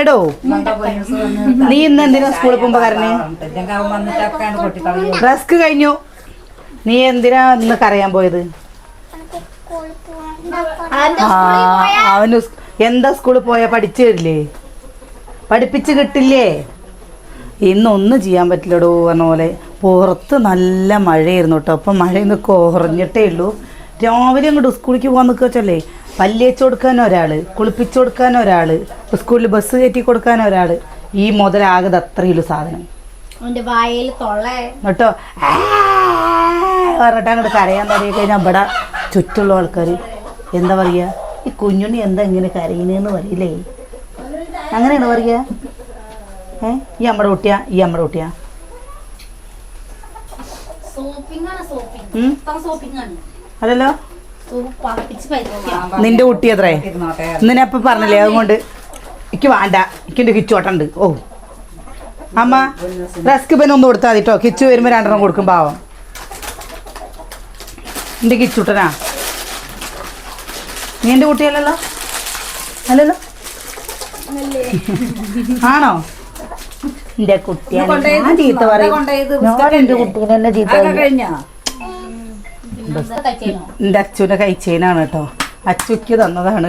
എടോ നീ ഇന്ന് എന്തിനാ സ്കൂളിൽ പോകുമ്പോ കരഞ്ഞേ? റസ്ക് കഴിഞ്ഞു. നീ എന്തിനാ ഇന്ന് കരയാൻ പോയത്? അവന് എന്താ സ്കൂളിൽ പോയാ പഠിച്ചു തരില്ലേ? പഠിപ്പിച്ച് കിട്ടില്ലേ? ഇന്നൊന്നും ചെയ്യാൻ പറ്റില്ലടോ പറഞ്ഞ പോലെ. പുറത്ത് നല്ല മഴയായിരുന്നു കേട്ടോ. അപ്പം മഴയൊന്ന് കുറഞ്ഞിട്ടേ ഉള്ളൂ. രാവിലെ അങ്ങോട്ട് സ്കൂളിലേക്ക് പോകാൻ നിൽക്കുക വെച്ചല്ലേ? പല്ലേച്ച് കൊടുക്കാൻ ഒരാൾ കുളിപ്പിച്ചു കൊടുക്കാൻ ഒരാൾ സ്കൂളിൽ ബസ് കയറ്റി കൊടുക്കാൻ ഒരാൾ ഈ മുതലാകത് അത്രയുള്ളൂ സാധനം. കേട്ടോ പറഞ്ഞിട്ട് അങ്ങോട്ട് കരയാൻ തുടങ്ങി കഴിഞ്ഞാൽ ഇവിടെ ചുറ്റുള്ള ആൾക്കാർ എന്താ പറയുക ഈ കുഞ്ഞുണ്ണി എന്താ ഇങ്ങനെ കരയുന്നതെന്ന് പറയില്ലേ? അങ്ങനെയാണ് പറയുക ഏ ഈ നമ്മുടെ കുട്ടിയാ ഈ നമ്മുടെ കുട്ടിയാ. അതല്ലോ? നിന്റെ കുട്ടി അത്രേ? നിന്നെ അപ്പൊ പറഞ്ഞില്ലേ? അതുകൊണ്ട് എനിക്ക് വേണ്ട. എനിക്കെന്റെ കിച്ചോട്ടുണ്ട് ഓ. അമ്മ റസ്ക് പിന്നെ ഒന്ന് കൊടുത്താൽ മതിട്ടോ കേട്ടോ കിച്ചു വരുമ്പോൾ രണ്ടെണ്ണം കൊടുക്കും പാവം. എന്റെ കിച്ചുട്ടനാ? നീ എന്റെ കുട്ടിയല്ലല്ലോ അല്ലല്ലോ? ആണോ? എന്റെ കുട്ടിയാണ്. ചീത്ത പറയും. ഞാൻ എന്റെ കുട്ടീനെ ചീത്ത എന്റെ അച്ഛന്റെ കഴിച്ചേനാണ് കേട്ടോ. അച്ചുക്ക് തന്നതാണ്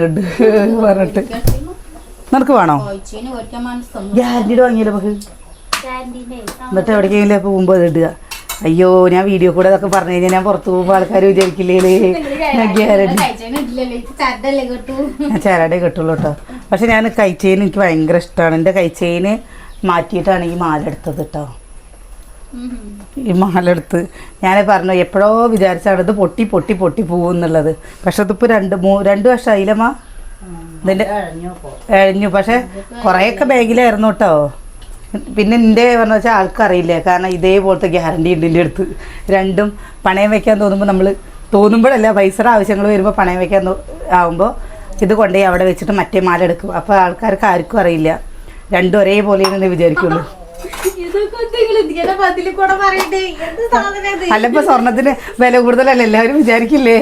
പറഞ്ഞിട്ട്. നിനക്ക് വേണോ? ഗ്യാരണ്ടിയുടെ വാങ്ങിയല്ലോ നമുക്ക്. എന്നിട്ട് എവിടേക്കെങ്കിലും പോകുമ്പോൾ അത് ഇടുക. അയ്യോ ഞാൻ വീഡിയോ കൂടെ അതൊക്കെ പറഞ്ഞു കഴിഞ്ഞാൽ ഞാൻ പുറത്തു പോകുമ്പോൾ ആൾക്കാർ വിചാരിക്കില്ലേ ഞാൻ ഗ്യാരണ്ടി കിട്ടുള്ളൂ കേട്ടോ. പക്ഷെ ഞാൻ കഴിച്ചേന് എനിക്ക് ഭയങ്കര ഇഷ്ടമാണ് എന്റെ കഴിച്ചേന് മാറ്റിയിട്ടാണ് ഈ മാല എടുത്തത് കേട്ടോ. ഈ മാലെടുത്ത് ഞാൻ പറഞ്ഞു എപ്പോഴോ വിചാരിച്ചാണ് ഇത് പൊട്ടി പൊട്ടി പൊട്ടി പോകും എന്നുള്ളത് പക്ഷെ ഇതിപ്പോൾ രണ്ട് മൂ രണ്ട് വർഷം ആയില്ലമ്മ ഇതിന്റെ കഴിഞ്ഞു പക്ഷെ കുറേയൊക്കെ ബാഗിലായിരുന്നു കേട്ടോ. പിന്നെ എന്റെ പറഞ്ഞ വെച്ചാൽ ആൾക്കറിയില്ലേ? കാരണം ഇതേപോലത്തെ ഗ്യാരണ്ടി ഉണ്ട് എന്റെ അടുത്ത്. രണ്ടും പണയം വെക്കാൻ തോന്നുമ്പോൾ നമ്മൾ തോന്നുമ്പോഴല്ല പൈസയുടെ ആവശ്യങ്ങൾ വരുമ്പോൾ പണയം വെക്കാൻ ആവുമ്പോൾ ഇത് കൊണ്ടുപോയി അവിടെ വെച്ചിട്ട് മറ്റേ മാല എടുക്കും. അപ്പോൾ ആൾക്കാർക്ക് ആർക്കും അറിയില്ല. രണ്ടും ഒരേപോലെയാണെന്ന് വിചാരിക്കുള്ളൂ. അല്ല ഇപ്പൊ സ്വർണത്തിന് വില കൂടുതലല്ല? എല്ലാവരും വിചാരിക്കില്ലേ?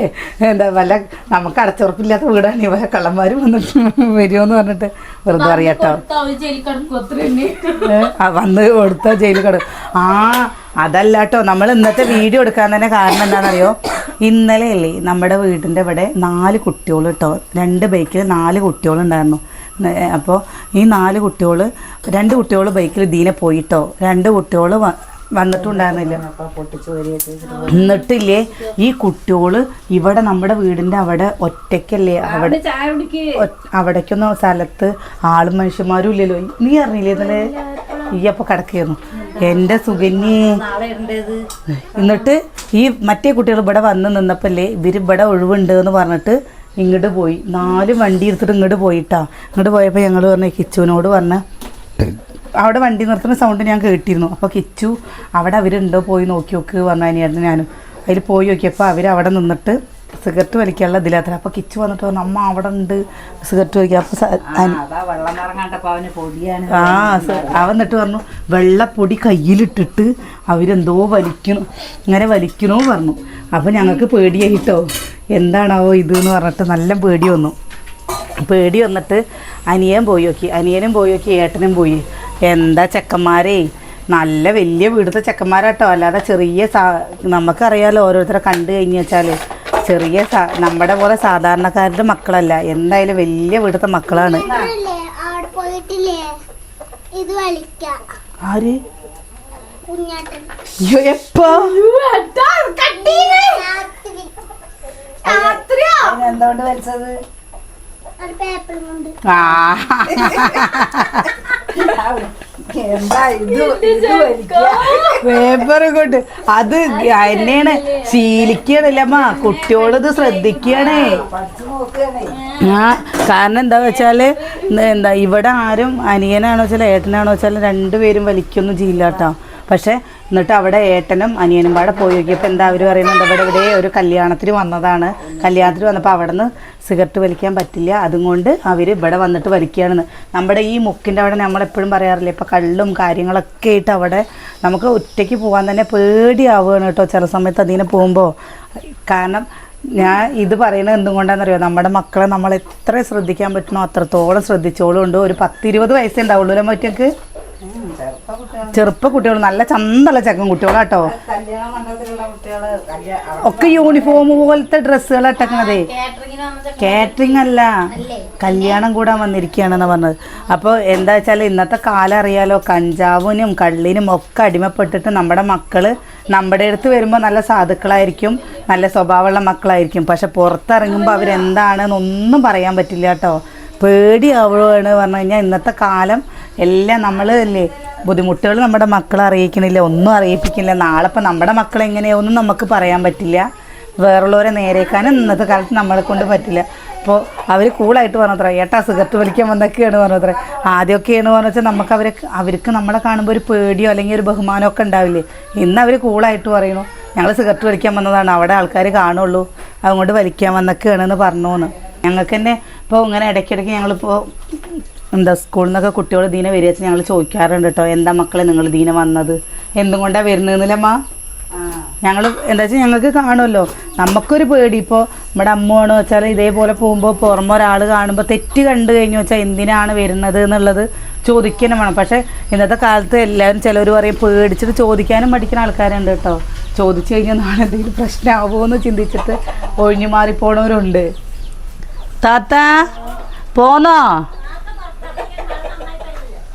എന്താ വല്ല നമുക്ക് അടച്ചുറപ്പില്ലാത്ത വീടാണ്. ഇവ കള്ളന്മാരും വന്നിട്ട് വരുമെന്ന് പറഞ്ഞിട്ട് വെറുതെ അറിയാട്ടോ വന്ന് കൊടുത്ത ജയിലിൽ കട ആ അതല്ലാട്ടോ. നമ്മൾ ഇന്നത്തെ വീഡിയോ എടുക്കാൻ തന്നെ കാരണം എന്താണെന്നറിയോ? ഇന്നലെ അല്ലേ നമ്മുടെ വീടിന്റെ ഇവിടെ നാല് കുട്ടികൾ കേട്ടോ രണ്ട് ബൈക്കിൽ നാല് കുട്ടികളുണ്ടായിരുന്നു. അപ്പോൾ ഈ നാല് കുട്ടികൾ രണ്ട് കുട്ടികൾ ബൈക്കിൽ ദീനെ പോയിട്ടോ? രണ്ട് കുട്ടികൾ വന്നിട്ടുണ്ടായിരുന്നില്ല. എന്നിട്ടില്ലേ ഈ കുട്ടിയോൾ ഇവിടെ നമ്മുടെ വീടിന്റെ അവിടെ ഒറ്റയ്ക്കല്ലേ? അവിടെ അവിടേക്കൊന്നും സ്ഥലത്ത് ആളും മനുഷ്യന്മാരും ഇല്ലല്ലോ. നീ അറിഞ്ഞില്ലേ ഇന്നലെ ഈ അപ്പൊ കിടക്കുന്നു എന്റെ സുഗന്യെ എന്നിട്ട് ഈ മറ്റേ കുട്ടികൾ ഇവിടെ വന്ന് നിന്നപ്പല്ലേ ഇവർ ഇവിടെ ഒഴിവുണ്ട് എന്ന് പറഞ്ഞിട്ട് ഇങ്ങോട്ട് പോയി. നാല് വണ്ടി എടുത്തിട്ട് ഇങ്ങോട്ട് പോയിട്ടാ. ഇങ്ങോട്ട് പോയപ്പോൾ ഞങ്ങൾ പറഞ്ഞ കിച്ചുവിനോട് പറഞ്ഞ അവിടെ വണ്ടി നിർത്തുന്ന സൗണ്ട് ഞാൻ കേട്ടിരുന്നു. അപ്പോൾ കിച്ചു അവിടെ അവരുണ്ടോ പോയി നോക്കി നോക്ക് പറഞ്ഞു. അതിനായിരുന്നു ഞാനും. അതിൽ പോയി നോക്കിയപ്പോൾ അവർ അവിടെ നിന്നിട്ട് സിഗരറ്റ് വലിക്കാനുള്ള ഇതിലാത്ര. അപ്പോൾ കിച്ചു വന്നിട്ട് പറഞ്ഞു അമ്മ അവിടെ ഉണ്ട് സിഗരറ്റ് വലിക്കുക അപ്പോൾ ആ അവൻ എന്നിട്ട് പറഞ്ഞു വെള്ളപ്പൊടി കയ്യിലിട്ടിട്ട് അവരെന്തോ വലിക്കണു ഇങ്ങനെ വലിക്കണോ പറഞ്ഞു. അപ്പോൾ ഞങ്ങൾക്ക് പേടിയായിട്ടോ എന്താണാവോ ഇത് എന്ന് പറഞ്ഞിട്ട് നല്ല പേടി വന്നു. പേടി വന്നിട്ട് അനിയൻ പോയി നോക്കി. അനിയനും പോയി നോക്കി ഏട്ടനും പോയി. എന്താ ചെക്കന്മാരേ? നല്ല വലിയ വീടുത്തെ ചെക്കന്മാരാട്ടോ. അല്ലാതെ ചെറിയ സാ നമുക്കറിയാലോ ഓരോരുത്തരെ കണ്ടു കഴിഞ്ഞ് വെച്ചാൽ ചെറിയ സാ നമ്മുടെ പോലെ സാധാരണക്കാരുടെ മക്കളല്ല. എന്തായാലും വലിയ വീടുത്തെ മക്കളാണ്. ആര്? എപ്പോ? എന്തുകൊണ്ട് വലിച്ചത് കൊണ്ട്. ആ. എന്താ ഇത്? ഇത് വലിക്കുക പേപ്പർ കൊണ്ട് അത് എന്നെയാണ് ശീലിക്കണില്ലമ്മ കുട്ടിയോളത് ശ്രദ്ധിക്കണേ. പഠിച്ചു നോക്കുകയാണേ ആ കാരണം എന്താ വെച്ചാൽ എന്താ ഇവിടെ ആരും അനിയനാണോ വെച്ചാൽ ഏട്ടനാണോ വെച്ചാൽ രണ്ടുപേരും വലിക്കൊന്നും ചെയ്യില്ല കേട്ടോ പക്ഷെ എന്നിട്ട് അവിടെ ഏട്ടനും അനിയനും പാടെ പോയി നോക്കിയപ്പോൾ എന്താ അവർ പറയുന്നത്? ഇവിടെ ഇവിടെ ഒരു കല്യാണത്തിന് വന്നതാണ്. കല്യാണത്തിന് വന്നപ്പോൾ അവിടെ നിന്ന് സിഗരറ്റ് വലിക്കാൻ പറ്റില്ല. അതുകൊണ്ട് അവർ ഇവിടെ വന്നിട്ട് വലിക്കുകയാണെന്ന്. നമ്മുടെ ഈ മുക്കിന്റെ അവിടെ നമ്മളെപ്പോഴും പറയാറില്ലേ ഇപ്പോൾ കള്ളും കാര്യങ്ങളൊക്കെ ആയിട്ട് അവിടെ നമുക്ക് ഒറ്റയ്ക്ക് പോകാൻ തന്നെ പേടിയാവുകയാണ് കേട്ടോ. ചില സമയത്ത് അതിനെ പോകുമ്പോൾ കാരണം ഞാൻ ഇത് പറയുന്നത് എന്തുകൊണ്ടാണെന്നറിയോ? നമ്മുടെ മക്കളെ നമ്മൾ എത്ര ശ്രദ്ധിക്കാൻ പറ്റണോ അത്രത്തോളം ശ്രദ്ധിച്ചോളും ഉണ്ട്. ഒരു പത്തിരുപത് വയസ്സേ ഉണ്ടാവുള്ളൂ മറ്റൊക്കെ ചെറുപ്പ കുട്ടികൾ നല്ല ചന്തള്ള ചെക്കൻ കുട്ടികളാട്ടോ. ഒക്കെ യൂണിഫോം പോലത്തെ ഡ്രസ്സുകൾ ഇട്ടക്കണതേ. കാറ്ററിംഗ് അല്ല. കല്യാണം കൂടാൻ വന്നിരിക്കുകയാണെന്ന് പറഞ്ഞത്. അപ്പോൾ എന്താ വെച്ചാൽ ഇന്നത്തെ കാലം അറിയാലോ കഞ്ചാവിനും കള്ളിനും ഒക്കെ അടിമപ്പെട്ടിട്ട് നമ്മുടെ മക്കൾ നമ്മുടെ അടുത്ത് വരുമ്പോൾ നല്ല സാധുക്കളായിരിക്കും നല്ല സ്വഭാവമുള്ള മക്കളായിരിക്കും. പക്ഷെ പുറത്തിറങ്ങുമ്പോൾ അവരെന്താണെന്നൊന്നും പറയാൻ പറ്റില്ല കേട്ടോ. പേടിയാവുകയാണ് പറഞ്ഞു കഴിഞ്ഞാൽ ഇന്നത്തെ കാലം എല്ലാം നമ്മൾ അല്ലേ? ബുദ്ധിമുട്ടുകൾ നമ്മുടെ മക്കളെ അറിയിക്കണില്ല ഒന്നും അറിയിപ്പിക്കില്ല നാളെ ഇപ്പം നമ്മുടെ മക്കൾ എങ്ങനെയാവുമെന്നും നമുക്ക് പറയാൻ പറ്റില്ല. വേറുള്ളവരെ നേരേക്കാനും ഇന്നത്തെ കാലത്ത് നമ്മളെ കൊണ്ട് പറ്റില്ല. അപ്പോൾ അവർ കൂളായിട്ട് പറഞ്ഞത്ര ഏട്ടാ സിഗരറ്റ് വലിക്കാൻ വന്നൊക്കെയാണ് പറഞ്ഞത്ര. ആദ്യമൊക്കെയാണ് പറഞ്ഞു വെച്ചാൽ നമുക്ക് അവരെ അവർക്ക് നമ്മളെ കാണുമ്പോൾ ഒരു പേടിയോ അല്ലെങ്കിൽ ഒരു ബഹുമാനമൊക്കെ ഉണ്ടാവില്ലേ? ഇന്ന് അവർ കൂളായിട്ട് പറയണു. ഞങ്ങൾ സിഗരറ്റ് വലിക്കാൻ വന്നതാണ്. അവിടെ ആൾക്കാർ കാണുള്ളൂ. അതുകൊണ്ട് വലിക്കാൻ വന്നൊക്കെയാണെന്ന് പറഞ്ഞോന്ന്. ഞങ്ങൾക്ക് തന്നെ ഇപ്പോൾ ഇങ്ങനെ ഇടയ്ക്കിടയ്ക്ക് ഞങ്ങളിപ്പോൾ എന്താ സ്കൂളിൽ നിന്നൊക്കെ കുട്ടികൾ ദീന വരിക വെച്ചാൽ ഞങ്ങൾ ചോദിക്കാറുണ്ട് കേട്ടോ എന്താ മക്കളെ നിങ്ങൾ ദീന വന്നത്? എന്തും കൊണ്ടാണ് വരുന്നതെന്നില്ലമ്മ ഞങ്ങൾ എന്താ വെച്ചാൽ ഞങ്ങൾക്ക് കാണുമല്ലോ നമുക്കൊരു പേടി. ഇപ്പോൾ നമ്മുടെ അമ്മയാണെന്ന് വെച്ചാൽ ഇതേപോലെ പോകുമ്പോൾ പുറമെ ഒരാൾ കാണുമ്പോൾ തെറ്റ് കണ്ടു കഴിഞ്ഞു വെച്ചാൽ എന്തിനാണ് വരുന്നത് എന്നുള്ളത് ചോദിക്കാനും വേണം. പക്ഷേ ഇന്നത്തെ കാലത്ത് എല്ലാവരും ചിലർ പറയും പേടിച്ചിട്ട് ചോദിക്കാനും പഠിക്കുന്ന ആൾക്കാരുണ്ട് കേട്ടോ ചോദിച്ചു കഴിഞ്ഞാൽ നാളെ എന്തെങ്കിലും പ്രശ്നമാവുമോ എന്ന് ചിന്തിച്ചിട്ട് ഒഴിഞ്ഞു മാറിപ്പോണവരുണ്ട്. താത്ത പോന്നോ?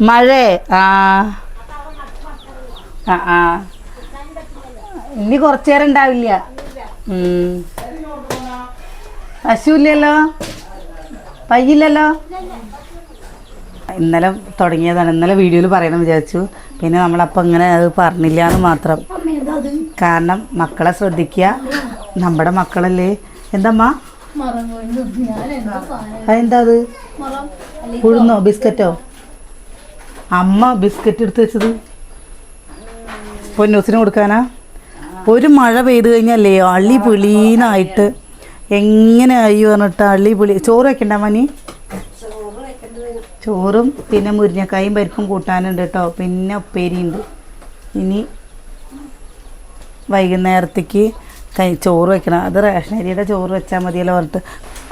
മഴേ ആ. ആ ആ. ഇനി കുറച്ചു നേരം ഉണ്ടാവില്ല. പശുവില്ലല്ലോ? പയ്യില്ലല്ലോ? ഇന്നലെ തുടങ്ങിയതാണ്. ഇന്നലെ വീഡിയോയിൽ പറയണം വിചാരിച്ചു. പിന്നെ നമ്മളപ്പോൾ ഇങ്ങനെ അത് പറഞ്ഞില്ല എന്ന് മാത്രം. കാരണം മക്കളെ ശ്രദ്ധിക്കുക നമ്മുടെ മക്കളല്ലേ. എന്തമ്മാ? അതെന്താ അത്? ഉഴുന്നോ? ബിസ്ക്കറ്റോ? അമ്മ ബിസ്ക്കറ്റ് എടുത്ത് വെച്ചത്. പൊന്നൂസിന് കൊടുക്കാനാ? ഒരു മഴ പെയ്ത് കഴിഞ്ഞല്ലേ അള്ളി എങ്ങനെ ആയി പറഞ്ഞിട്ട് അള്ളി പിളി ചോറ് വെക്കണ്ട മനി ചോറും പിന്നെ മുരിങ്ങക്കായും പരിപ്പും കൂട്ടാനുണ്ട് കേട്ടോ. പിന്നെ ഉപ്പേരിയുണ്ട്. ഇനി വൈകുന്നേരത്തേക്ക് കൈ ചോറ് വെക്കണം. അത് റേഷൻ അരിയുടെ ചോറ് വെച്ചാൽ മതിയല്ലോ പറഞ്ഞിട്ട്.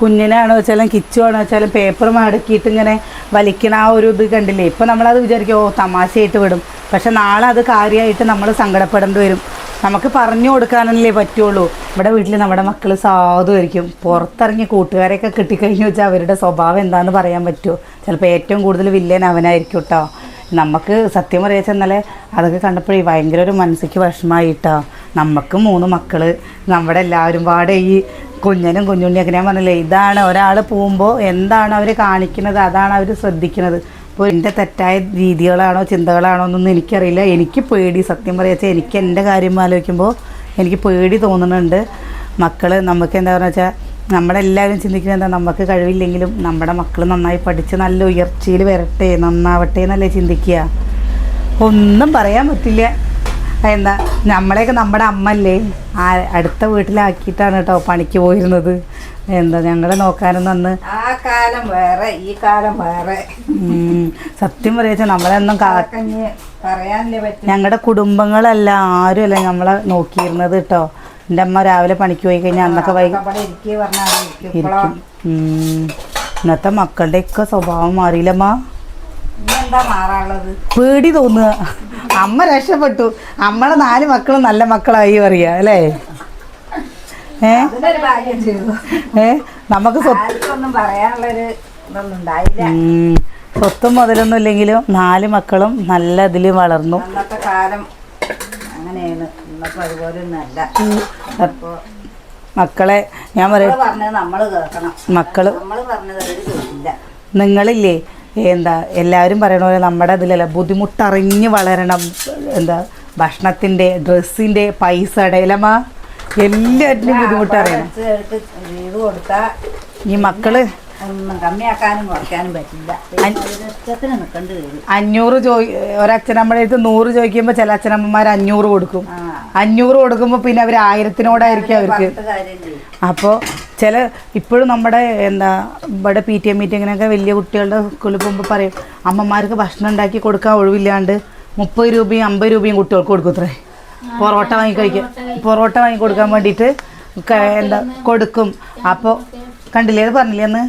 കുഞ്ഞിനാണോ വെച്ചാലും കിച്ചു ആണോ വെച്ചാലും പേപ്പർ മടക്കിയിട്ട് ഇങ്ങനെ വലിക്കണ ആ ഒരു ഇത് കണ്ടില്ലേ? ഇപ്പം നമ്മളത് വിചാരിക്കും ഓ തമാശയായിട്ട് വിടും. പക്ഷെ നാളെ അത് കാര്യമായിട്ട് നമ്മൾ സങ്കടപ്പെടേണ്ടി വരും. നമുക്ക് പറഞ്ഞു കൊടുക്കാനല്ലേ പറ്റുള്ളൂ. ഇവിടെ വീട്ടിൽ നമ്മുടെ മക്കൾ സാധുമായിരിക്കും പുറത്തിറങ്ങി കൂട്ടുകാരെയൊക്കെ കിട്ടിക്കഴിഞ്ഞു വെച്ചാൽ അവരുടെ സ്വഭാവം എന്താണെന്ന് പറയാൻ പറ്റുമോ ചിലപ്പോൾ ഏറ്റവും കൂടുതൽ വില്ലൻ അവനായിരിക്കും കേട്ടോ നമുക്ക് സത്യം പറയാച്ച ഇന്നലെ അതൊക്കെ കണ്ടപ്പോഴേ ഭയങ്കര ഒരു മനസ്സിക്ക് വിഷമായിട്ടോ നമുക്ക് മൂന്ന് മക്കൾ നമ്മുടെ എല്ലാവരും പാടെ ഈ കുഞ്ഞനും കുഞ്ഞുണ്ണിയൊക്കെ. ഞാൻ പറഞ്ഞില്ലേ ഇതാണ് ഒരാൾ പോകുമ്പോൾ എന്താണ് അവർ കാണിക്കുന്നത് അതാണ് അവർ ശ്രദ്ധിക്കുന്നത്. അപ്പോൾ എന്റെ തെറ്റായ രീതികളാണോ ചിന്തകളാണോ എന്നൊന്നും എനിക്കറിയില്ല. എനിക്ക് പേടി സത്യം പറയാച്ചാൽ എനിക്ക് എന്റെ കാര്യം ആലോചിക്കുമ്പോൾ എനിക്ക് പേടി തോന്നുന്നുണ്ട്. മക്കൾ നമുക്ക് എന്താ പറയുക വെച്ചാൽ നമ്മളെല്ലാവരും ചിന്തിക്കുന്നത് എന്താ നമുക്ക് കഴിവില്ലെങ്കിലും നമ്മുടെ മക്കൾ നന്നായി പഠിച്ച് നല്ല ഉയർച്ചയിൽ വരട്ടെ നന്നാവട്ടെ എന്നല്ലേ ചിന്തിക്കുക. ഒന്നും പറയാൻ പറ്റില്ല. എന്താ നമ്മളെയൊക്കെ നമ്മുടെ അമ്മല്ലേ? ആ അടുത്ത വീട്ടിലാക്കിയിട്ടാണ് കേട്ടോ പണിക്ക് പോയിരുന്നത്. എന്താ ഞങ്ങളെ നോക്കാനൊന്നും അന്ന് ആ കാലം വേറെ ഈ കാലം വേറെ. സത്യം പറയാ നമ്മളെന്നും പറയാനല്ലേ പറ്റും. ഞങ്ങളുടെ കുടുംബങ്ങളല്ല ആരും അല്ല നമ്മളെ നോക്കിയിരുന്നത് കേട്ടോ എന്റെ അമ്മ രാവിലെ പണിക്ക് പോയി കഴിഞ്ഞാൽ അന്നൊക്കെ വൈകി. ഇന്നത്തെ മക്കളുടെയൊക്കെ സ്വഭാവം മാറിയില്ലമ്മ. എന്താ മാറാനുള്ളത്? പേടി തോന്നുക. അമ്മ രക്ഷപ്പെട്ടു. അമ്മളെ നാല് മക്കളും നല്ല മക്കളായി പറയാ അല്ലേ? ഏ? ഏ? നമുക്ക് സ്വത്ത് ആർക്കൊന്നും പറയാനുള്ളൊരു ഇതൊന്നും ഉണ്ടായില്ല. ഉം. സ്വത്തും മുതലൊന്നും ഇല്ലെങ്കിലും നാല് മക്കളും നല്ല ഇതിൽ വളർന്നു. അന്നത്തെ കാലം അങ്ങനെയാണ്. ഇന്നപ്പോ അതുപോലെ ഒന്നല്ല അപ്പോ മക്കളെ ഞാൻ പറയാം മക്കൾ നിങ്ങളില്ലേ? എന്താ എല്ലാവരും പറയണ പോലെ നമ്മുടെ ഇതിലല്ല ബുദ്ധിമുട്ടറിഞ്ഞ് വളരണം എന്താ ഭക്ഷണത്തിന്റെ ഡ്രസ്സിന്റെ പൈസ അടയിലമാ എല്ലാറ്റിനും ബുദ്ധിമുട്ടറിയണം. ഈ മക്കൾ ഒന്നും കമ്മിയാക്കാനും കുറയ്ക്കാനും പറ്റില്ല. പിന്നെ അതിന് ഇഷ്ടത്തിന് നിൽക്കേണ്ടി വരും. അഞ്ഞൂറ് ചോദി ഒരച്ഛനമ്മയുടെ അടുത്ത് നൂറ് ചോദിക്കുമ്പോൾ ചില അച്ഛനമ്മമാർ അഞ്ഞൂറ് കൊടുക്കും. അഞ്ഞൂറ് കൊടുക്കുമ്പോൾ പിന്നെ അവർ ആയിരത്തിനോടായിരിക്കും അവർക്ക്. അപ്പോ അപ്പോൾ ചില ഇപ്പോഴും നമ്മുടെ എന്താ ഇവിടെ പി ടി എം മീറ്റിങ്ങിനൊക്കെ വലിയ കുട്ടികളുടെ സ്കൂളിൽ പോകുമ്പോൾ പറയും അമ്മമാർക്ക് ഭക്ഷണം ഉണ്ടാക്കി കൊടുക്കാൻ ഒഴിവില്ലാണ്ട് മുപ്പത് രൂപയും അമ്പത് രൂപയും കുട്ടികൾക്ക് കൊടുക്കും അത്രേ പൊറോട്ട വാങ്ങി കഴിക്കാൻ പൊറോട്ട വാങ്ങി കൊടുക്കാൻ വേണ്ടിയിട്ട് എന്താ കൊടുക്കും. അപ്പോൾ കണ്ടില്ലേ അത് പറഞ്ഞില്ലേ അന്ന്?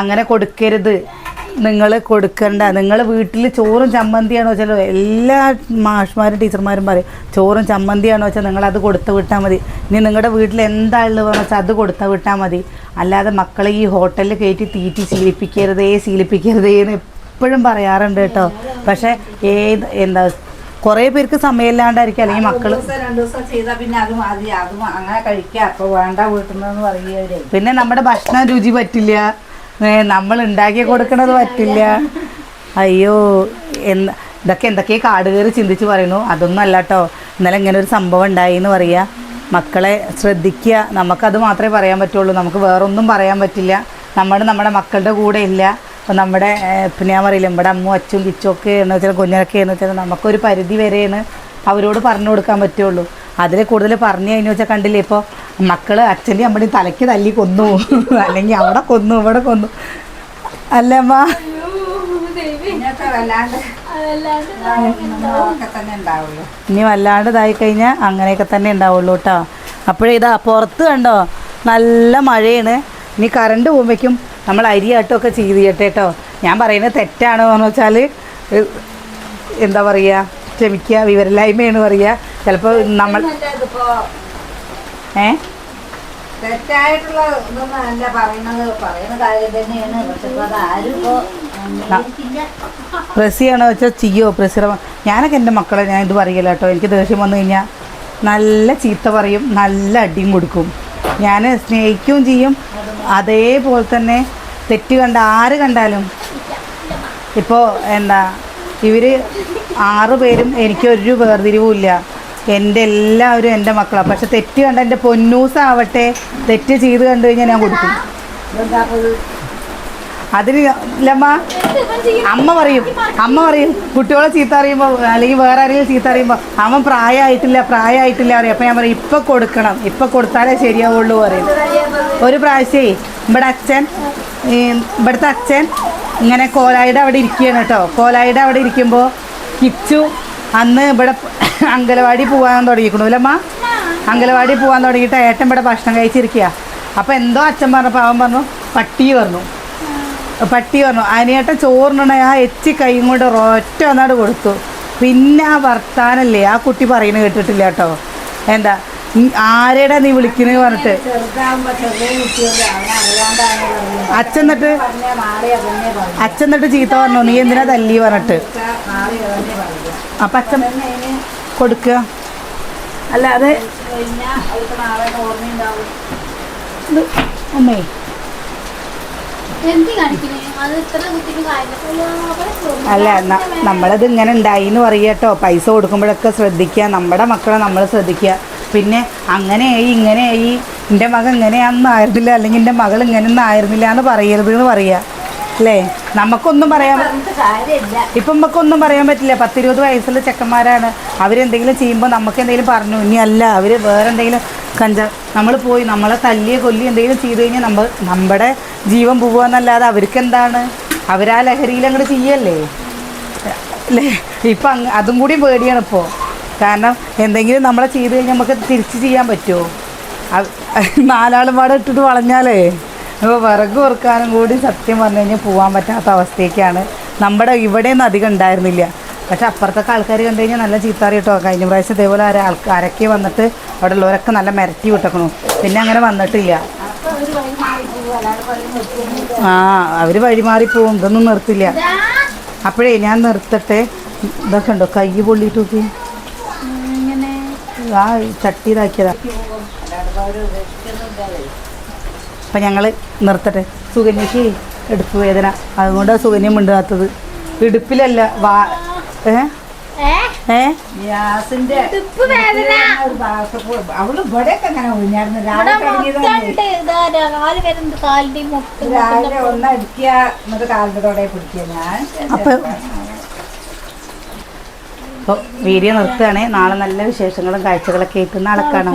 അങ്ങനെ കൊടുക്കരുത്. നിങ്ങൾ കൊടുക്കണ്ട. നിങ്ങൾ വീട്ടിൽ ചോറും ചമ്മന്തിയാണോ വെച്ചാൽ എല്ലാ മാഷ്മാരും ടീച്ചർമാരും പറയും ചോറും ചമ്മന്തിയാണോ വെച്ചാൽ നിങ്ങളത് അത് കൊടുത്ത് വിട്ടാൽ മതി. ഇനി നിങ്ങളുടെ വീട്ടിൽ എന്താ ഉള്ളത് വെച്ചാൽ അത് കൊടുത്ത് വിട്ടാൽ മതി. അല്ലാതെ മക്കളെ ഈ ഹോട്ടലിൽ കയറ്റി തീറ്റി ശീലിപ്പിക്കരുതേ ശീലിപ്പിക്കരുതേ എന്ന് എപ്പോഴും പറയാറുണ്ട് കേട്ടോ. പക്ഷേ ഏത് എന്താ കുറേ പേർക്ക് സമയമില്ലാണ്ടായിരിക്കും. അല്ലെങ്കിൽ മക്കൾ പിന്നെ നമ്മുടെ ഭക്ഷണം രുചി പറ്റില്ല. നമ്മൾ ഉണ്ടാക്കി കൊടുക്കണത് പറ്റില്ല. അയ്യോ എന്താ ഇതൊക്കെ എന്തൊക്കെയോ കാട് കയറി ചിന്തിച്ച് പറയുന്നു. അതൊന്നും അല്ല കേട്ടോ ഇന്നലെ ഇങ്ങനെ ഒരു സംഭവം ഉണ്ടായി എന്ന് പറയുക മക്കളെ ശ്രദ്ധിക്കുക നമുക്കത് മാത്രമേ പറയാൻ പറ്റുള്ളൂ. നമുക്ക് വേറൊന്നും പറയാൻ പറ്റില്ല. നമ്മൾ നമ്മുടെ മക്കളുടെ കൂടെ ഇല്ല. അപ്പം നമ്മുടെ പിന്നെ ഞാൻ പറയില്ല നമ്മുടെ അമ്മ അച്ഛൻ കിച്ചൊക്കെ എന്ന് വെച്ചാൽ കുഞ്ഞൊക്കെ എന്ന് വെച്ചാൽ നമുക്കൊരു പരിധി വരെയാണ് അവരോട് പറഞ്ഞു കൊടുക്കാൻ പറ്റുള്ളൂ. അതിൽ കൂടുതൽ പറഞ്ഞു കഴിഞ്ഞു വെച്ചാൽ കണ്ടില്ലേ ഇപ്പോൾ മക്കൾ അച്ഛന്റെയും അമ്മയുടെയും തലയ്ക്ക് തല്ലി കൊന്നു. അല്ലെങ്കിൽ അവിടെ കൊന്നു ഇവിടെ കൊന്നു. അല്ലേ അമ്മ ഇനി വല്ലാണ്ട് ഇതായി കഴിഞ്ഞാൽ അങ്ങനെയൊക്കെ തന്നെ ഉണ്ടാവുള്ളൂ കേട്ടോ. അപ്പോഴേ ഇതാ പുറത്ത് കണ്ടോ? നല്ല മഴയാണ്. ഇനി കറണ്ട് പോകുമ്പോഴേക്കും നമ്മൾ അരിയാട്ടമൊക്കെ ചെയ്ത് കേട്ടോ ഞാൻ പറയുന്നത് തെറ്റാണോ എന്ന് വെച്ചാൽ എന്താ പറയുക ക്ഷമിക്കുക വിവരമില്ലായ്മയാണ് പറയുക ചിലപ്പോൾ നമ്മൾ ഏ? തെറ്റായിട്ടുള്ള ഇതൊന്നും അല്ല പറയുന്നത്. പറയുന്ന കാര്യം തന്നെയാണ്. പക്ഷെ ഇപ്പൊ അത് ആരും ഇപ്പോ അംഗീകരിക്കില്ല. പ്രസ് ചെയ്യണോ വെച്ചാൽ ചെയ്യോ? പ്രസിറ ഞാനൊക്കെ എന്റെ മക്കളെ ഞാൻ ഇത് പറയില്ല കേട്ടോ. എനിക്ക് ദേഷ്യം വന്നു കഴിഞ്ഞാൽ നല്ല ചീത്ത പറയും. നല്ല അടിയും കൊടുക്കും. ഞാൻ സ്നേഹിക്കുകയും ചെയ്യും. അതേപോലെ തന്നെ തെറ്റ് കണ്ട ആര് കണ്ടാലും ഇപ്പോൾ എന്താ ഇവർ ആറ് പേരും എനിക്ക് ഒരു വേർതിരിവുമില്ല. എന്റെ എല്ലാവരും എന്റെ മക്കളാണ് പക്ഷെ തെറ്റ് കണ്ട എന്റെ പൊന്നൂസാവട്ടെ തെറ്റ് ചെയ്ത് കണ്ടു കഴിഞ്ഞാൽ ഞാൻ കൊടുക്കും. അതിന് ഇല്ലമ്മ അമ്മ പറയും അമ്മ പറയും കുട്ടികളെ ചീത്ത അറിയുമ്പോൾ അല്ലെങ്കിൽ വേറെ ആരെങ്കിലും ചീത്ത അറിയുമ്പോൾ അവൻ പ്രായമായിട്ടില്ല പ്രായമായിട്ടില്ല പറയും. അപ്പം ഞാൻ പറയും ഇപ്പം കൊടുക്കണം ഇപ്പം കൊടുത്താലേ ശരിയാവുള്ളൂ പറയും. ഒരു പ്രാവശ്യമേ ഇവിടെ അച്ഛൻ ഇവിടുത്തെ അച്ഛൻ ഇങ്ങനെ കോലായുടെ അവിടെ ഇരിക്കുകയാണ് കേട്ടോ. കോലായുടെ അവിടെ ഇരിക്കുമ്പോൾ കിച്ചു അന്ന് ഇവിടെ അങ്കലവാടി പോകാൻ തുടങ്ങിക്കണു അല്ലമ്മ അങ്കലവാടി പോകാൻ തുടങ്ങിയിട്ട് ഏട്ടൻ ഇവിടെ ഭക്ഷണം കഴിച്ചിരിക്കുക അപ്പോൾ എന്തോ അച്ഛൻ പറഞ്ഞപ്പോൾ അവൻ പറഞ്ഞു പട്ടി പറഞ്ഞു. പട്ടി പറഞ്ഞു അനിയേട്ടൻ ചോറിനുണ്ടെ ആ എച്ചി കൈയും കൊണ്ട് ഒറ്റ ഒന്നാട് കൊടുത്തു. പിന്നെ ആ വർത്താനല്ലേ ആ കുട്ടി പറയുന്നത് കേട്ടിട്ടില്ല കേട്ടോ. എന്താ ആരേടാ നീ വിളിക്കുന്നത് പറഞ്ഞിട്ട്? അച്ഛൻ എന്നിട്ട്? അച്ഛൻ എന്നിട്ട് ചീത്ത പറഞ്ഞു? നീ എന്തിനാ തല്ലി പറഞ്ഞിട്ട്? അപ്പം അച്ഛൻ കൊടുക്കുക. അല്ലാതെ അമ്മേ. അല്ല നമ്മളത് ഇങ്ങനെ ഉണ്ടായി എന്ന് പറയുക കേട്ടോ. പൈസ കൊടുക്കുമ്പോഴൊക്കെ ശ്രദ്ധിക്കുക. നമ്മുടെ മക്കളെ നമ്മൾ ശ്രദ്ധിക്കുക. പിന്നെ അങ്ങനെയായി ഇങ്ങനെയായി. എന്റെ മകൻ ഇങ്ങനെയാണെന്ന് ആയിരുന്നില്ല അല്ലെങ്കിൽ എന്റെ മകൾ ഇങ്ങനെയൊന്നും ആയിരുന്നില്ല എന്ന് പറയരുത് എന്ന് പറയുക അല്ലേ നമുക്കൊന്നും പറയാൻ ഇപ്പൊ നമുക്കൊന്നും പറയാൻ പറ്റില്ല. പത്തിരുപത് വയസ്സുള്ള ചെക്കന്മാരാണ്. അവരെന്തെങ്കിലും ചെയ്യുമ്പോൾ നമുക്ക് എന്തെങ്കിലും പറഞ്ഞു. ഇനി അല്ല അവർ വേറെ എന്തെങ്കിലും കഞ്ച നമ്മൾ പോയി നമ്മളെ തല്ലിയ കൊല്ലി എന്തെങ്കിലും ചെയ്തു കഴിഞ്ഞാൽ നമ്മൾ നമ്മുടെ ജീവൻ പോവുകയെന്നല്ലാതെ അവർക്ക് എന്താണ് അവരാ ലഹരിയിൽ അങ്ങോട്ട് ചെയ്യല്ലേ? അല്ലേ ഇപ്പം അങ്ങ് അതും കൂടി പേടിയാണ് ഇപ്പോൾ കാരണം എന്തെങ്കിലും നമ്മളെ ചെയ്തു കഴിഞ്ഞാൽ നമുക്ക് തിരിച്ച് ചെയ്യാൻ പറ്റുമോ നാലാളും പാടെ ഇട്ടിട്ട് വളഞ്ഞാലേ? അപ്പോൾ വിറക് ഓർക്കാനും കൂടി സത്യം പറഞ്ഞു കഴിഞ്ഞാൽ പോകാൻ പറ്റാത്ത അവസ്ഥയൊക്കെയാണ്. നമ്മുടെ ഇവിടെയൊന്നും അധികം ഉണ്ടായിരുന്നില്ല. പക്ഷെ അപ്പുറത്തൊക്കെ ആൾക്കാർ കണ്ടു കഴിഞ്ഞാൽ നല്ല ചീത്താറി കേട്ടോ. കഴിഞ്ഞ പ്രാവശ്യം ഇതേപോലെ ആരെ ആൾക്കാരൊക്കെ വന്നിട്ട് അവിടെ ഉള്ളവരൊക്കെ നല്ല മിരട്ടി വിട്ടേക്കണു. പിന്നെ അങ്ങനെ വന്നിട്ടില്ല. പോകും ആ അവർ വഴിമാറി പോവും ഇതൊന്നും നിർത്തില്ല. അപ്പോഴേ ഞാൻ നിർത്തട്ടെ. ഇതൊക്കെ ഉണ്ടോ? കൈ പൊള്ളിയിട്ട് നോക്കി. ആ ചട്ടി ഇതാക്കിയതാ അപ്പം ഞങ്ങൾ നിർത്തട്ടെ. സുകന്യക്ക് എടുപ്പ് വേദന. അതുകൊണ്ട് സുഗന്യം മിണ്ടാത്തത്. ഇടുപ്പിലല്ല വാ ഏ? ഏ? ഗ്യാസിന്റെ അവൾ ഇവിടെയൊക്കെ അങ്ങനെ ഒഴിഞ്ഞായിരുന്നു രാവിലെ എന്നിട്ട് പിടിക്കുക. ഞാൻ അപ്പൊ- അപ്പോൾ വീഡിയോ നിർത്തുകയാണേ. നാളെ നല്ല വിശേഷങ്ങളും കാഴ്ചകളൊക്കെ ആയിട്ട് നാളെ കാണാം.